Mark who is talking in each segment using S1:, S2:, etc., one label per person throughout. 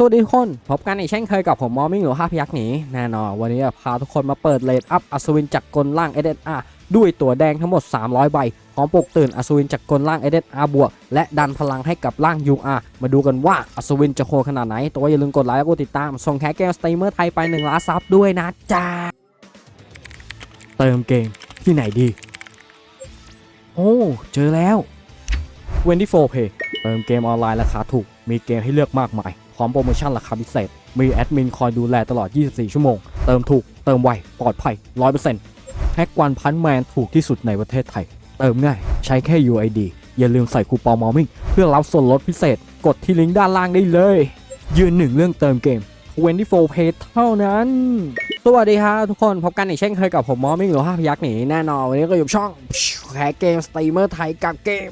S1: สวัสดีทุกคน พบกันอีกเช่นเคยกับผมมอมิ่งหรือห้าพยักหนีแน่นอนวันนี้จะพาทุกคนมาเปิดเลดอัพอัศวินจากกลล่าง SSR ด้วยตัวแดงทั้งหมด 300 ใบพร้อมปลุกตื่นอัศวินจากกลล่าง SSR บวก และดันพลังให้กับล่าง UR มาดูกันว่าอัศวินจะโหดขนาดไหน ตัวอย่าลืมกดไลค์และกดติดตาม ส่งแคสเกมสตรีมเมอร์ไทยไป1ล้านซับด้วยนะจ๊ะเติมเกมที่ไหนดี โอ้เจอแล้ว24 Pay เติมเกมออนไลน์ราคาถูกมีเกมให้เลือกมากมาย พร้อมโปรโมชั่นราคาพิเศษ มีแอดมินคอยดูแลตลอด 24 ชั่วโมง เติมถูก เติมไว ปลอดภัย 100%แฮกวันพันแมนถูกที่สุดในประเทศไทย เติมง่าย ใช้แค่ UID อย่าลืมใส่คูปองมอมิ่งเพื่อรับส่วนลดพิเศษ กดที่ลิงก์ด้านล่างได้เลย ยืนหนึ่งเรื่องเติมเกม24 Pay เท่านั้น สวัสดีครับทุกคน พบกันอีกเช่นเคยกับผมมอมิ่งหรือห้าพยักหนีแน่นอน วันนี้ก็อยู่ช่องแคสเกมสตรีมเมอร์ไทยกับเกม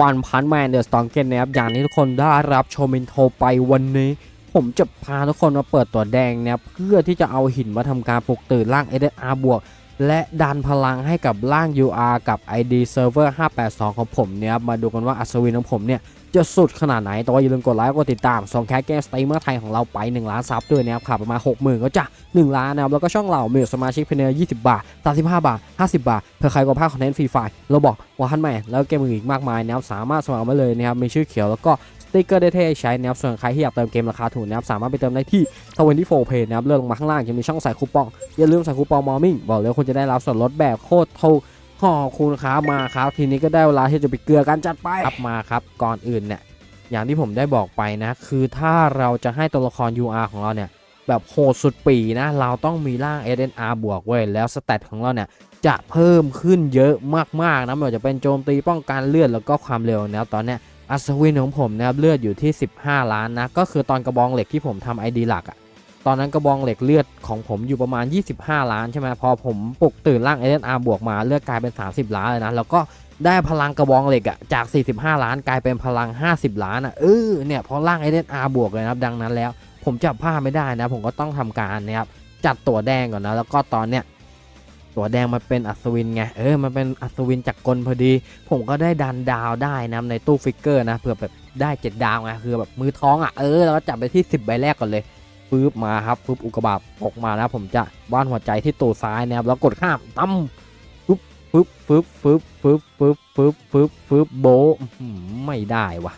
S1: วันพันแมนเดอะสตองเกนนะครับอย่างที่ทุกคนได้รับชมอินโทรไปวันนี้ ผมจะพาทุกคนมาเปิดตัวแดงเนี่ยเพื่อที่จะเอาหินมาทำการปลุกตื่นร่าง SSR บวก และดันพลังให้กับร่าง UR กับ ID Server 582 ของผมเนี่ยมาดูกันว่าอัศวินของผมเนี่ย จะสุดขนาดไหน แต่ว่าอย่าลืมกดไลค์กดติดตามส่งแคสเกมสตรีมเมอร์ไทยของเราไป 1 ล้านซับด้วยนะครับขาดประมาณ60,000ก็จะ 1 ล้านนะครับแล้วก็ช่องเรามีสมาชิกเพียงเ20บาท35บาท50บาทเพื่อใครก็พลาดคอนเทนต์ฟรีไฟล์เราบอกว่าท่านแม่แล้วเกมอื่นอีกมากมายนะครับสามารถสมัครมาเลยนะครับมีชื่อเขียวแล้วก็สติ๊กเกอร์ได้เท่ใช้นะครับส่วนใครที่อยากเติมเกมราคาถูกนะครับสามารถไปเติมได้ที่24 Pay นะครับเลื่อนลงมาข้างล่างจะมีช่องใส่คูปอง อย่าลืมใส่คูปองมอมิ่งบอกเลยคุณจะได้รับส่วนลดแบบโคตรถูก ขอบคุณครับมาครับ ทีนี้ก็ได้เวลาที่จะไปเกลือกันจัดไปครับมาครับก่อนอื่นเนี่ยอย่างที่ผมได้บอกไปนะ คือถ้าเราจะให้ตัวละคร UR ของเราเนี่ย แบบโหดสุดปีนะ เราต้องมีร่าง SNR บวกเว้ยแล้วสเตตของเราเนี่ย จะเพิ่มขึ้นเยอะมากๆนะไม่ว่าจะเป็นโจมตีป้องกันเลือดแล้วก็ความเร็วนะตอนเนี้ยอัศวินของผมนะครับเลือดอยู่ที่ 15 ล้านนะก็คือตอนกระบองเหล็กที่ผมทำ ID หลักอะ ตอนนั้นกระบองเหล็กเลือดของผมอยู่ประมาณ 25 ล้านใช่ไหมพอผมปลุกตื่นร่าง SNR บวกมาเลือดกลายเป็น 30 ล้านเลยนะแล้วก็ได้พลังกระบองเหล็กอะจาก 45 ล้านกลายเป็นพลัง 50 ล้านอะเออเนี่ยเพราะร่าง SSR บวกเลยนะครับดังนั้นแล้ว ผมจับผ้าไม่ได้นะ ผมก็ต้องทำการนะครับจัดตัวแดงก่อนนะแล้วก็ตอนเนี้ยตัวแดงมันเป็นอัศวินไง เออ มันเป็นอัศวินจากกลพอดี ผมก็ได้ดันดาวได้นะในตู้ฟิกเกอร์นะเผื่อแบบได้ 7 ดาวไงคือแบบมือท้องอะ เออเราก็จับไปที่ 10 ใบแรกก่อนเลย ปึ๊บมาครับปึ๊บอุกกาบาตออกมาแล้วผมจะบ้านหัวใจที่ตูดซ้ายนะครับแล้วกดข้ามตั้มปึ๊บปึ๊บปึ๊บปึ๊บปึ๊บปึ๊บปึ๊บปึ๊บโบะอื้อหือไม่ได้วะ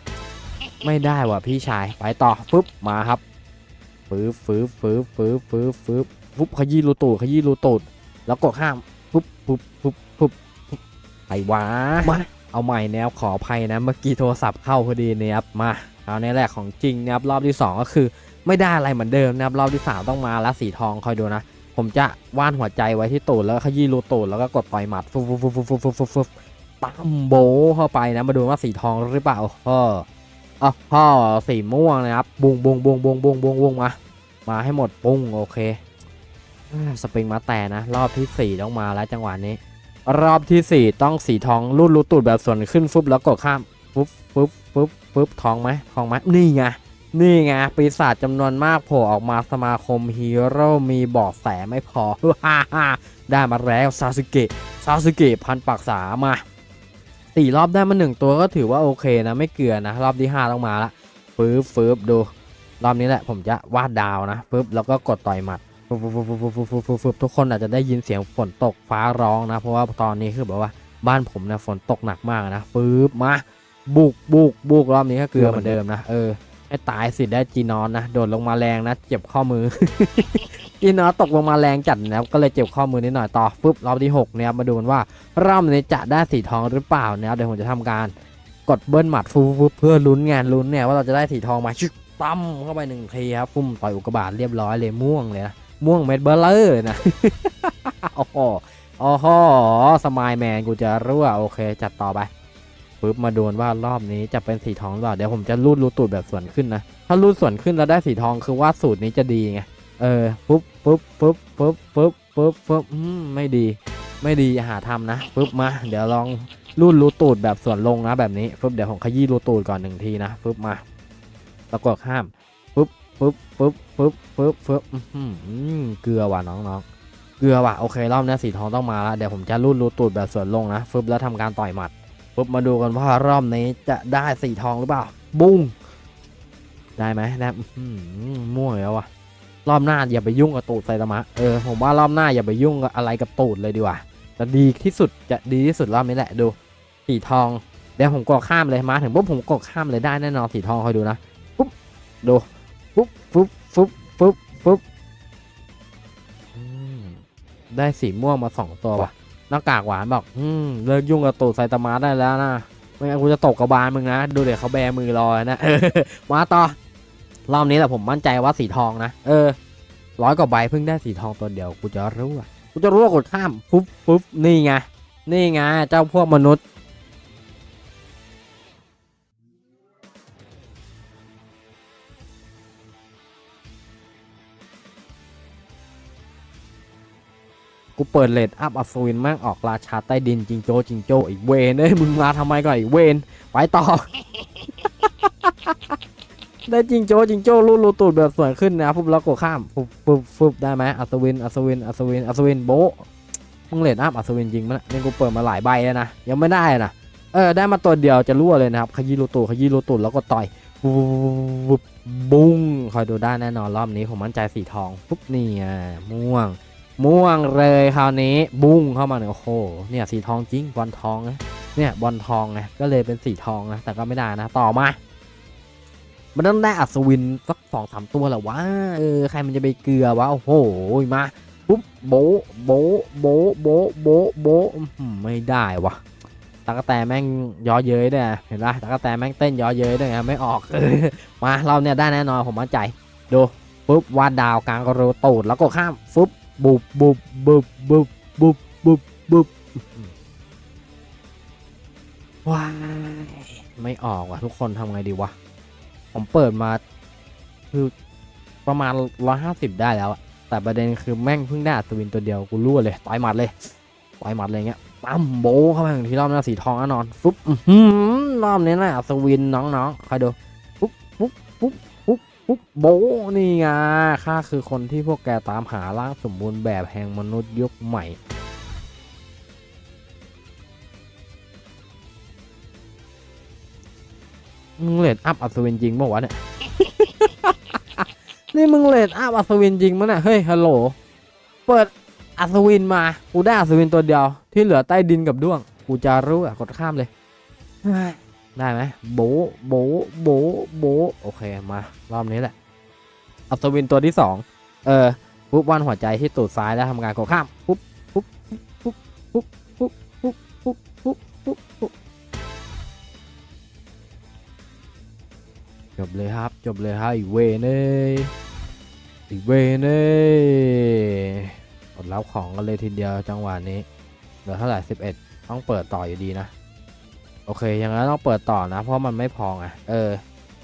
S1: ไม่ได้วะพี่ชายไปต่อปึ๊บมาครับปึ๊บปึ๊บปึ๊บปึ๊บปึ๊บปึ๊บปึ๊บขยี้รูตูดขยี้รูตูดแล้วกดข้ามปึ๊บปึ๊บปึ๊บปึ๊บปึ๊บไปวะมาเอาใหม่นะครับขออภัยนะเมื่อกี้โทรศัพท์เข้าพอดีนะครับมาเอาในแรกของจริงนะครับรอบที่สองก็คือ ไม่ได้อะไรเหมือนเดิมนะครับรอบที่สามต้องมาแล้วสีทองคอยดูนะ ผมจะว่านหัวใจไว้ที่ตูดแล้วขยี้รูตูดแล้วก็กดปล่อยหมัดฟุบฟุบฟุบฟุบฟุบฟุบฟุบปั้มโบเข้าไปนะมาดูว่าสีทองหรือเปล่าเอออ๋อสีม่วงนะครับบุงบุงบุงบุงบุงบุงบุงมามาให้หมดปุ้งโอเคสปริงมาแต่นะ รอบที่สี่ต้องมาแล้วจังหวะนี้ รอบที่สี่ต้องสีทองรูดรูตูดแบบส่วนขึ้นฟุบแล้วกดข้ามฟุบฟุบฟุบฟุบทองไหมทองไหมนี่ไง นี่ไงปีศาจจำนวนมากโผล่ออกมาสมาคมฮีโร่มีบาะแสไม่พอได้มาแล้วซาสึเกะซาสึเกะพันปากษามาสี่รอบได้มาหนึ่งตัวก็ถือว่าโอเคนะไม่เกลือนะ รอบที่5ต้องมาละฟืบฟืบดู รอบนี้แหละผมจะวาดดาวนะฟืบแล้วก็กดต่อยหมัดฟืบฟืบฟืบฟืบฟืบฟืบฟืบทุกคนอาจจะได้ยินเสียงฝนตกฟ้าร้องนะ เพราะว่าตอนนี้คือแบบว่าบ้านผมเนี่ยฝนตกหนักมากนะฟืบมาบุกบุกบุกรอบนี้ก็เกลือเหมือนเดิมนะเออ ให้ตายสิได้จีนอนนะโดดลงมาแรงนะเจ็บข้อมือ จีนอนตกลงมาแรงจัดนะครับก็เลยเจ็บข้อมือนิดหน่อยต่อปุ๊บรอบที่6เนี่ยมาดูกันว่ารอบนี้จะได้สีทองหรือเปล่านะครับเดี๋ยวผมจะทำการกดเบิ้ลหมัดฟูฟูเพื่อลุ้นงานลุ้นเนี่ยว่าเราจะได้สีทองมาชึกตั้มเข้าไปหนึ่งทีครับฟุ่มต่อยอุกบาตเรียบร้อยเลยม่วงเลยนะม่วงเม็ดเบลเลอร์นะโอ้โหโอ้โหสมายแมนกูจะรั่วโอเคจัดต่อไป ปุ๊บมาโดูว่ารอบนี้จะเป็นสีทองหรือเปล่าเดี๋ยวผมจะรูดรูตูดแบบส่วนขึ้นนะ ถ้ารูดส่วนขึ้นแล้วได้สีทองคือว่าสูตรนี้จะดีไงเออปุ๊บปุ๊บปุ๊บปุ๊บปุ๊บปุ๊บปุ๊บไม่ดี ไม่ดีหาทำนะปุ๊บมา เดี๋ยวลองรูดรูตูดแบบส่วนลงนะแบบนี้ปุ๊บเดี๋ยวผมขยี้รูตูดก่อนหนึ่งทีนะปุ๊บมาแล้วกดข้ามปุ๊บปุ๊บปุ๊บปุ๊บปุ๊บปุ๊บเกลือว่ะน้องๆเกลือว่ะโอเครอบนี้สีทองต้องมาแล้วเดี๋ยวผมจะรูดรูตูดแบบส่วนลงนะปุ๊บแล้วทำการต่อยหมัด ปุ๊บมาดูกันว่ารอบนี้จะได้สีทองหรือเปล่า บุ้งได้ไหมได้อื้อหือม่วงแล้ววะรอบหน้าอย่าไปยุ่งกับตูดไซตามะเออผมว่ารอบหน้าอย่าไปยุ่งกับอะไรกับตูดเลยดีกว่าจะดีที่สุดจะดีที่สุดรอบนี้แหละดูสีทองเดี๋ยวผมกดข้ามเลยมาถึงปุ๊บผมกดข้ามเลยได้แน่นอนสีทองคอยดูนะปุ๊บดูปุ๊บปุ๊บปุ๊บปุ๊บปุ๊บได้สีม่วงมาสองตัวว่ะ หน้ากากหวานบอกอืมเลิกยุ่งกับตูดไซตามะได้แล้วนะไม่งั้นกูจะตกกระบาลมึงนะ ดูเดี๋ยวเขาแบมือรอนะมาต่อรอบนี้แหละผมมั่นใจว่าสีทองนะ เออร้อยกว่าใบเพิ่งได้สีทองตัวเดียวกูจะรู้อะกูจะรู้ว่ากดข้ามปุ๊บปุ๊บนี่ไงนี่ไงเจ้าพวกมนุษย์ กูเปิดเลดอัพอัศวินแม่งออกราชาใต้ดินจิงโจ้จิงโจ้อีกเวนเอ้ยมึงมาทำไมก่อนอีกเวนไปต่อ ได้จิงโจ้จิงโจ้รูดรูตูดแบบสวยขึ้นนะปุ๊บแล้วกดข้ามปุ๊บปุ๊บปุ๊บได้ไหมอัศวินอัศวินอัศวินอัศวินโบมึงเลดอัพอัศวินจริงมั้ยเนี่ยนี่กูเปิดมาหลายใบแล้วนะยังไม่ได้นะเออได้มาตัวเดียวจะรั่วเลยนะครับขยี้รูตูดขยี้รูตูดแล้วก็ต่อยบุ้งคอยดูได้แน่นอนรอบนี้ผมมั่นใจสีทองปุ๊บนี่ม่วง ม่วงเลยคราวนี้บุ้งเข้ามาเนี่ยโอ้โหเนี่ยสีทองจริงบอลทองนะเนี่ยบอลทองไงก็เลยเป็นสีทองนะแต่ก็ไม่ได้นะต่อมา มันต้องได้อัศวินสักสองสามตัวแหละวะเออใครมันจะไปเกลือวะโอ้โหมาปุ๊บโบโบโบโบโบโบไม่ได้วะตากแตแม่งย้อเย้ยด้วยเห็นปะตากแตแม่งเต้นย้อเย้ยด้วยไงไม่ออกมาเราเนี่ยได้แน่นอนผมมั่นใจ ดูปุ๊บวาดดาวกลางกระโดดตูดแล้วก็ข้ามฟุบ บุบบุบบุบบุบบุบบุบบุบว้ายไม่ออกว่ะทุกคนทำไงดีวะ ผมเปิดมา คือประมาณ150ได้แล้วอะแต่ประเด็นคือแม่งเพิ่งได้อัศวินตัวเดียวกูรั่วเลยต่อยหมัดเลยต่อยหมัดเลยเงี้ยปั๊มโบเข้ามาถึงที่รอบหน้าสีทองแน่นอนฟุ๊บอื้อหือรอบนี้นะอัศวินน้องๆใคอยดูปุ๊บปุ๊บปุ๊บ ปุ๊บโบนี่ไงข้าคือคนที่พวกแกตามหาร่างสมบูรณ์แบบแห่งมนุษย์ยุคใหม่ มึงเลดอัพอัศวินจริงเปล่าวะเนี่ย นี่มึงเลดอัพอัศวินจริงมั้ยเนี่ย เฮ้ย ฮัลโหล เปิดอัศวินมา กูได้อัศวินตัวเดียว ที่เหลือใต้ดินกับด้วง กูจะรู้อะกดข้ามเลย ได้ไหมโบโบโบโบโอเคมารอบนี้แหละอัศวินตัวที่สองเออปุ๊บวันหัวใจที่ตูดซ้ายแล้วทำการกดข้ามปุ๊บปุ๊บปุ๊บปุ๊บปุ๊บปุ๊บปุ๊บปุ๊บปุ๊บปุ๊บจบเลยครับ จบเลยครับอีเวนเอ้ยอีเวนเอ้ยกดรับของกันเลยทีเดียวจังหวะนี้เหลือเท่าไหร่11 ต้องเปิดต่ออยู่ดีนะ โอเคยังไงต้องเปิดต่อนะ เพราะมันไม่พอไงเออ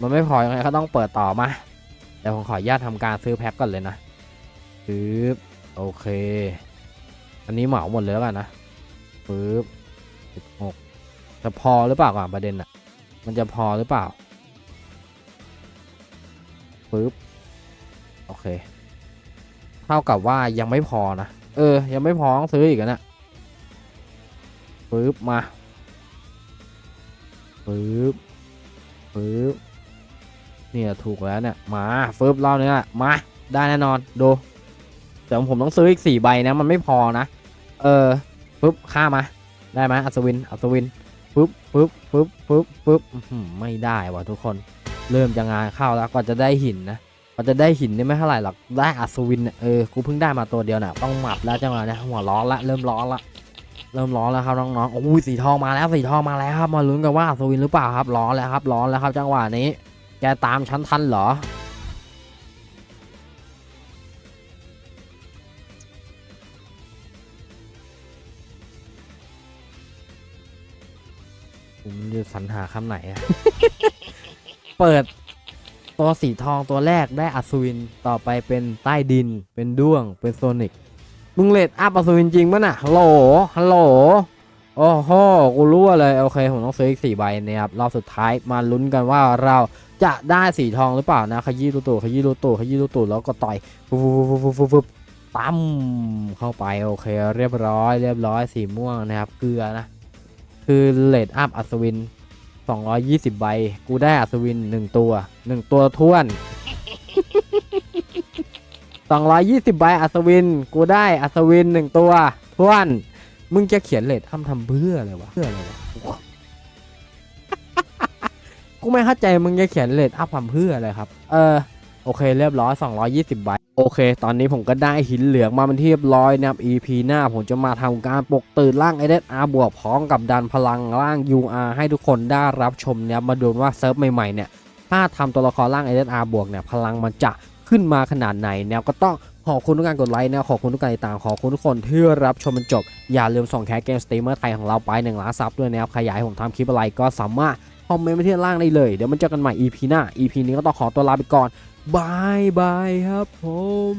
S1: มันไม่พอยังไงก็ต้องเปิดต่อมาเดี๋ยวผมขออนุญาตทำการซื้อแพ็คก่อนเลยนะปึ๊บโอเค อันนี้เหมาหมดเลยแล้วกันนะปึ๊บ16จะพอหรือเปล่าก่อนประเด็นอะมันจะพอหรือเปล่าปึ๊บโอเค เท่ากับว่ายังไม่พอนะ เออ ยังไม่พอต้องซื้ออีกนะปึ๊บมา ปึ๊บปึ๊บเนี่ยถูกแล้วเนี่ยมาปึ๊บรอบนี้แหละมาได้แน่นอนดูแต่ผมต้องซื้ออีกสี่ใบนะมันไม่พอนะ เออปึ๊บข้ามาได้ไหมอัศวินอัศวินปึ๊บปึ๊บปึ๊บปึ๊บปึ๊บไม่ได้ว่ะทุกคน เริ่มจะงานเข้าแล้วก็จะได้หินนะก็จะได้หินนี่ไม่เท่าไหร่หรอกได้อัศวินเออกูเพิ่งได้มาตัวเดียวน่ะต้องหมับแล้วจังหวะเนี้ยหัวร้อนละเริ่มร้อนละ เริ่มร้อนแล้วครับน้องๆโอ้ยสีทองมาแล้วสีทองมาแล้วครับมาลุ้นกันว่าอัศวินหรือเปล่าครับร้อนแล้วครับร้อนแล้วครับจังหวะนี้ แกตามฉันทันเหรอผมจะสรรหาคำไหนอะเปิดตัวสีทองตัวแรกได้อัศวินต่อไปเป็นใต้ดิน เป็นด้วงเป็นโซนิก มึงเลดอัพอัศวินจริงมั้ยน่ะฮัลโหลฮัลโหลโอ้โหกูรู้เลย โอเค ผมต้องซื้ออีกสี่ใบนะครับ รอบสุดท้ายมาลุ้นกันว่าเราจะได้สีทองหรือเปล่านะ ขยี้ลูตูขยี้ลูตูขยี้ลูตูแล้วก็ต่อยฟุบฟุบฟุบฟุบฟุบตั้มเข้าไป โอเค เรียบร้อย เรียบร้อย สีม่วงนะครับ เกลือนะ คือเลดอัพอัศวิน 220 ใบ กูได้อัศวิน 1 ตัว 1 ตัวท้วน 220 ใบอัศวิน กูได้อัศวิน1ตัวทวน มึงจะเขียนเลททำทำเพื่ออะไรวะเพื่ออะไรวะกูไม่เข้าใจมึงจะเขียนเลทอัพทำเพื่ออะไรครับ เออโอเคเรียบร้อย 220 ใบ โอเค ตอนนี้ผมก็ได้หินเหลืองมาเป็นที่เรียบร้อยนะครับ EP หน้าผมจะมาทำการปกตื่นร่าง SSR บวกพร้อมกับดันพลังร่าง UR ให้ทุกคนได้รับชมเนี่ยมาดูว่าเซิร์ฟใหม่ๆเนี่ย ถ้าทำตัวละครร่าง SSR บวกเนี่ย พลังมันจะ ขึ้นมาขนาดไหนแนวก็ต้องขอบคุณทุกการกดไลค์นะขอบคุณทุกการติดตามขอบคุณทุกคนที่รับชมมันจบ อย่าลืมส่งแคสเกมสตรีมเมอร์ไทยของเราไปหนึ่งล้านซับด้วยนะครับใครอยากให้ผมทำคลิปอะไรก็สามารถคอมเมนต์ไว้ที่ล่างได้เลย เดี๋ยวมันเจอกันใหม่ EP หน้า EP นี้ก็ต้องขอตัวลาไปก่อนบายบายครับผม